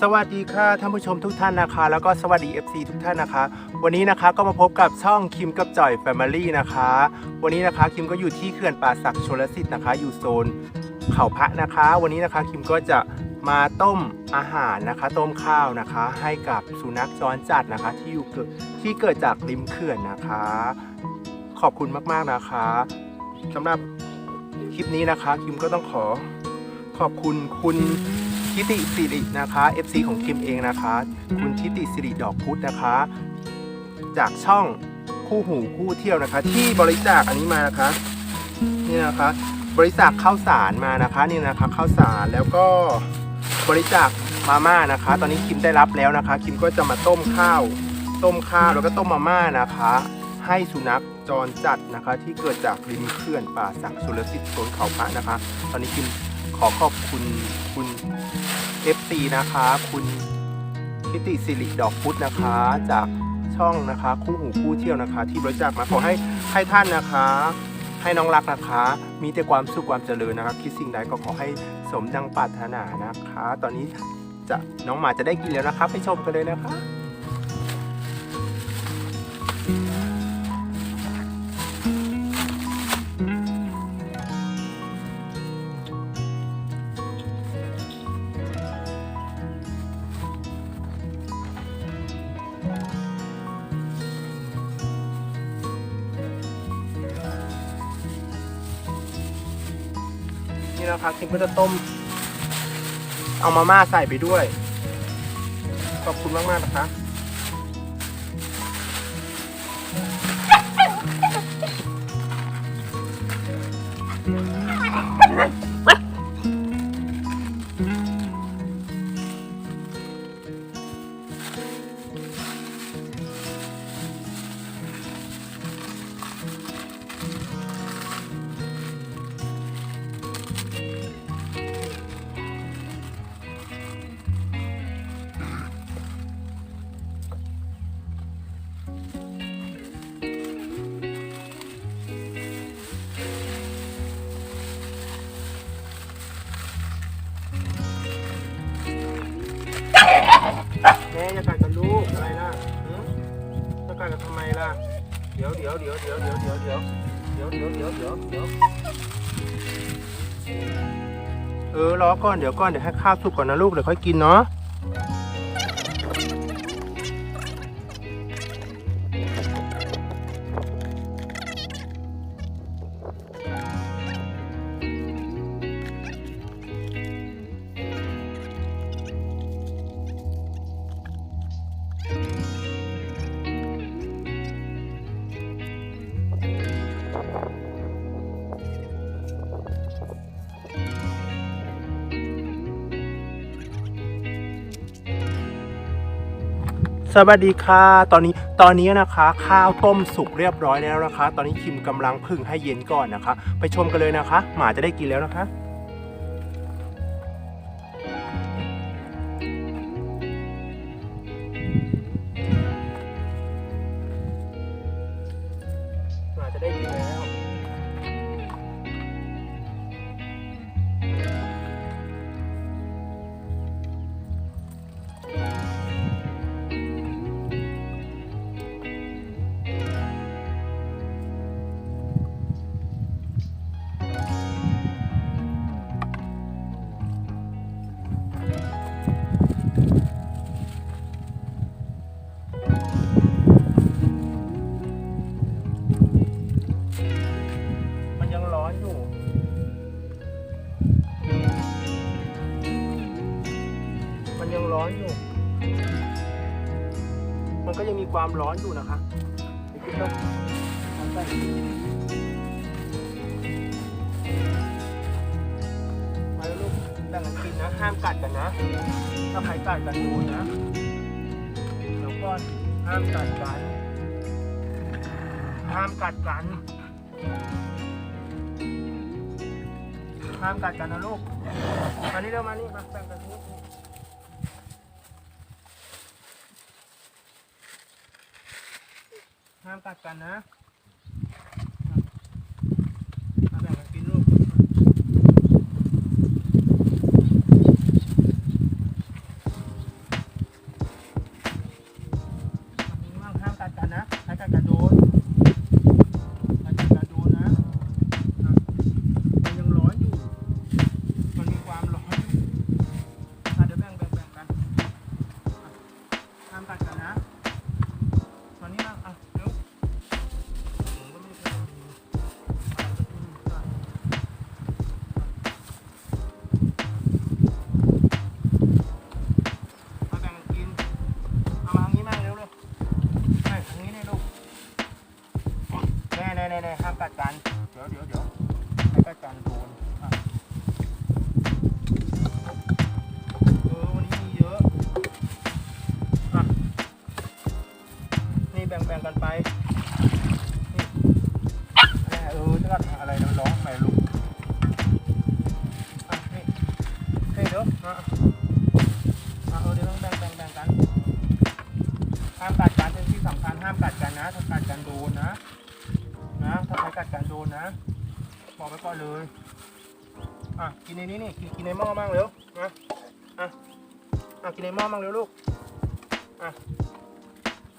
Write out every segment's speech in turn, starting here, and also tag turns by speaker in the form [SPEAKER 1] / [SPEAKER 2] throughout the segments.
[SPEAKER 1] สวัสดีค่ะท่านผู้ชมทุกท่านนะคะ แล้วก็สวัสดี FC ทุกท่านนะคะ วันนี้นะคะก็มาพบกับช่องคิมกับจ่อย Family นะคะ วันนี้นะคะคิมก็อยู่ที่เขื่อนป่าศักดิ์ชลสิทธิ์นะคะ อยู่โซนเขาพระนะคะ วันนี้นะคะคิมก็จะมาต้มอาหารนะคะ ต้มข้าวนะคะ ให้กับสุนัขจรจัดนะคะ ที่อยู่เกิดที่เกิดจากริมเขื่อนนะคะ ขอบคุณมากๆนะคะสำหรับคลิปนี้นะคะคิมก็ต้องขอขอบคุณคุณ ทิติสิรินะคะ FC ของคิมเองนะคะ คุณทิติสิริดอกพุธนะคะ จากช่องคู่หูคู่เที่ยวนะคะ ที่บริจาคอันนี้มานะคะนี่นะคะ บริจาคข้าวสารมานะคะนี่นะคะข้าวสารแล้วก็บริจาคมาม่านะคะ ตอนนี้คิมได้รับแล้วนะคะ คิมก็จะมาต้มข้าว ต้มข้าวแล้วก็ต้มมาม่านะคะ ให้สุนัขจรจัดนะคะ ที่เกิดจากริมเขื่อนป่าศักสุรสิทธิ์โซนเขาพระนะคะ ตอนนี้คิม อขอบคุณคุณ FC นะคะ คุณทิติสิริดอกพุธนะคะ จากช่องนะคะ คู่หูคู่เที่ยวนะคะ ที่บริจาคมาขอให้ให้ท่านนะคะ ให้น้องรักนะคะ มีแต่ความสุขความเจริญนะคะคิดสิ่งใดก็ขอให้สมดังปรารถนานะคะ ตอนนี้จะน้องหมาจะได้กินแล้วนะคะ ไปชมกันเลยนะคะ นี่นะคะคิมก็จะต้ม เอามาม่าใส่ไปด้วย ขอบคุณมากๆนะคะ จะกันทำไมล่ะ เดี๋ยวเดี๋ยวเดี๋ยวเดี๋ยวเดี๋ยวเดี๋ยวเดี๋ยวเดี๋ยวเดี๋ยวเดี๋ยวเดี๋ยวเดี๋ยวเออรอก่อนเดี๋ยวก่อนเดี๋ยวให้ข้าวสุกก่อนนะลูกเดี๋ยวค่อยกินเนาะ สวัสดีค่ะ ตอนนี้ตอนนี้นะคะ ข้าวต้มสุกเรียบร้อยแล้วนะคะ ตอนนี้คิมกำลังพึ่งให้เย็นก่อนนะคะ ไปชมกันเลยนะคะ หมาจะได้กินแล้วนะคะ ความร้อนอยู่นะคะคิดต้องทำใส่มาแล้วลูกแบ่งกันกินนะ ห้ามกัดกันนะ ถ้าใครกัดกันโดนนะเดี๋ยวก่อนห้ามกัดกัน ห้ามกัดกัน ห้ามกัดกันนะลูกมานี่เร็วมานี่มาแบ่งกันลูก ห้ามกัดกันนะ เน่ๆห้ามกัดกัน เดี๋ยวเดี๋ยวเดี๋ยว นในนี้นี่กินกินในหม้อมั่งเร็วนะอะอะกินในหม้อมั่งเร็วลูกอะ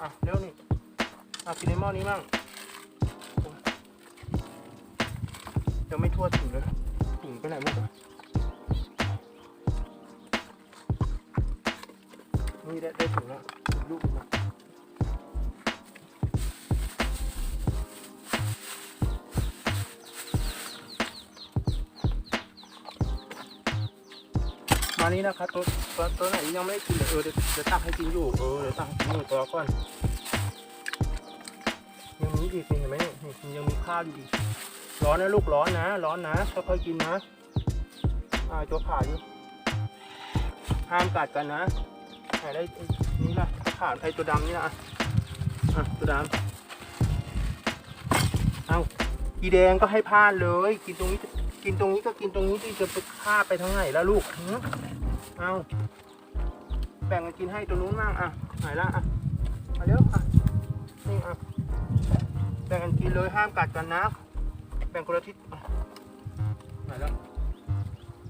[SPEAKER 1] อะเร็วนี่อะกินในหม้อนี้มั่งโอ้ยยังไม่ทั่วถึงเลยถึงไปไหนหมดอะนี่ได้ได้ถึงแล้วถึงลูกแล้ มานี้นะครับตัวตัวตัวไหนยังไม่ได้กินเออเดี๋ยวเดี๋ยวตักให้กินอยู่เออเดี๋ยวตักให้กินอยู่ตัวก่อนยังมีอีกเห็นไหมยังมีข้าวอยู่อีกร้อนนะลูกร้อนนะ ร้อนนะค่อยๆกินนะอ่าตัวขาอยู่ห้ามกัดกันนะไหนได้นี่ล่ะขาไอตัวดำนี่ละอะอะตัวดำเอากีแดงก็ให้พลาดเลย กินตรงนี้กินตรงนี้ก็กินตรงนี้ที่จะไปฆ่าไปทางไหนแล้วลูกอ เอาแบ่งกันกินให้ตัวนู้นมั่งอะไหนละอะมาเร็วอะนี่อะแบ่งกันกินเลยห้ามกัดกันนะ แบ่งคนละทิศอะไหนละ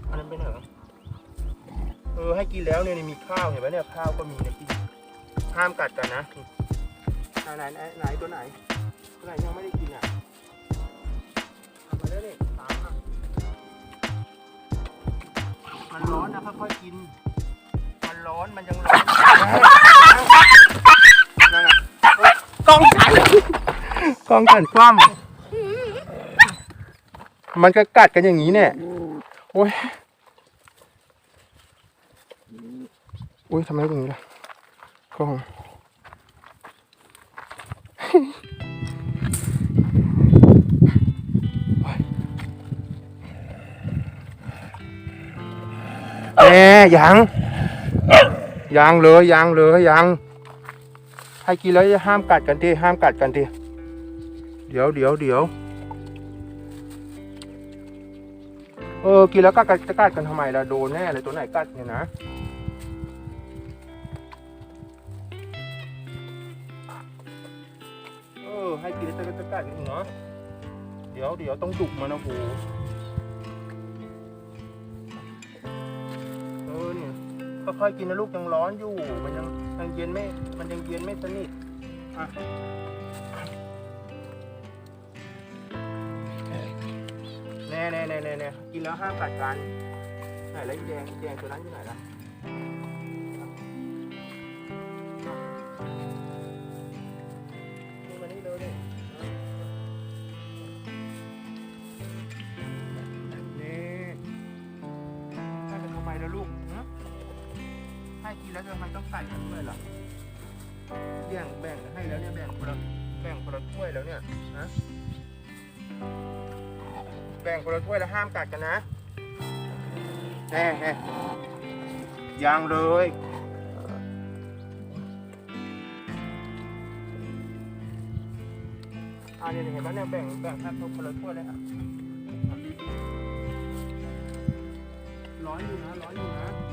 [SPEAKER 1] อันนั้นเป็นเหรอเออให้กินแล้วเนี่ยนี่มีข้าวเห็นไหมเนี่ยข้าวก็มีนี่กินห้ามกัดกันนะไหนไหนไหนตัวไหนตัวไหนยังไม่ได้กินอะมาเร็วนี่ มันร้อนนะค่อยๆกิน มันร้อนมันยังร้อนนั่นน่ะกล้องฉันกล้องฉันคว่ำมันก็กัดกันอย่างนี้เนี่ยโอ้ยโอ้ยทำไมอย่างนี้ล่ะกล้อง ยังยังเลยยังเลยยังให้กินแล้วห้ามกัดกันทีห้ามกัดกันทีเดี๋ยวเดี๋ยวเดี๋ยวเออกินแล้วก็กัดจะกัดกันทำไมล่ะโดนแน่เลยตัวไหนกัดเนี่ยนะเออให้กินแล้วจะกัดกันอีกเนาะเดี๋ยวเดี๋ยวต้องดุกมันนะโห ค่อยๆกินนะลูกยังร้อนอยู่ มันยังยังเย็นไม่ มันยังเย็นไม่สนิทอะแน่แน่แน่แน่แน่กินแล้วห้ามกัดกันไหนแล้วอีแดงอีแดงตัวนั้นอยู่ไหนล่ะ ให้กินแล้วทำไมต้องใส่กันด้วยล่ะแบ่งแบ่งให้แล้วเนี่ยแบ่งคนละแบ่งคนละถ้วยแล้วเนี่ยฮะแบ่งคนละถ้วยแล้วห้ามกัดกันนะแน่แน่ยังเลยอ่าเนี่ยเห็นไหมเนี่ยแบ่งแบ่งแค่คนละถ้วยเลยอะร้อนอยู่นะร้อนอยู่นะ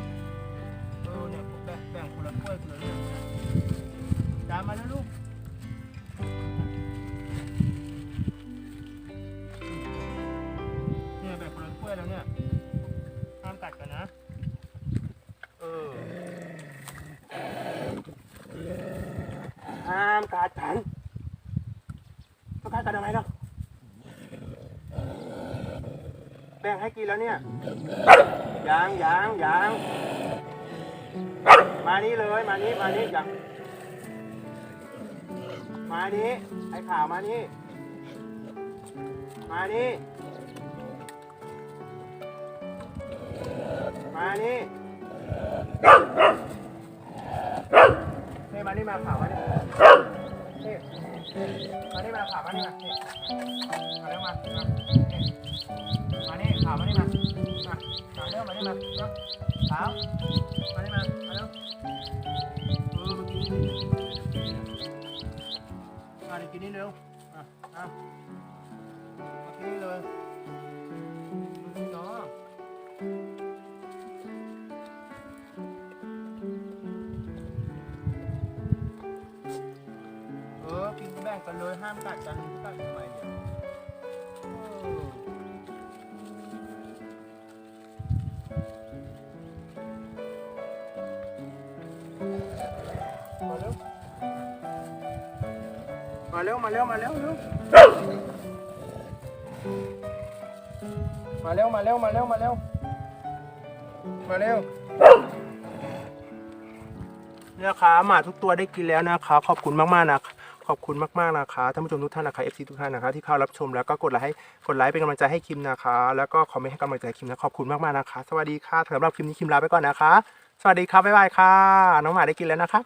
[SPEAKER 1] แบ่งคนละถ้วยคนละเรื่องนะจานมาแล้วลูกเนี่ยแบ่งคนละถ้วยแล้วเนี่ยห้ามกัดกันนะ เออห้ามกัดกันต้องกัดกันทำไมเนาะแบ่งให้กินแล้วเนี่ยยังยังยัง มานี่เลย มานี่มานี่จังมานี่ไอ้ข่าวมานี่ มานี่ มานี่นี่มานี่มาข่าวมานี่นี่มานี่มาข่าวมานี่มานี่มาเร็วมามานี่มานี่ข่าวมานี่มามาข่าวเร็วมานี่มาเร็วข่าว กินนี่เร็ว อะอะมากินนี่เลยดูเนาะเออ กินแบ่งกันเลย ห้ามกัดกันกัดทำไม เร็วมาเร็วมาเร็วเร็วมาเร็วมาเร็วมาเร็วมาเร็วมาเร็วนี่ยนะคะหมาทุกตัวได้กินแล้วนะคะ ขอบคุณมากๆนะคะขอบคุณมากๆนะคะท่านผู้ชมทุกท่านนะคะ FC ทุกท่านนะคะ ที่เข้ารับชมแล้วก็กดไลค์ให้กดไลค์เป็นกำลังใจให้คิมนะคะ แล้วก็คอมเมนต์ให้กำลังใจคิมนะขอบคุณมากๆนะคะ สวัสดีค่ะสำหรับคลิปนี้คิมลาไปก่อนนะคะ สวัสดีครับบ๊ายบายค่ะ น้องหมาได้กินแล้วนะครับ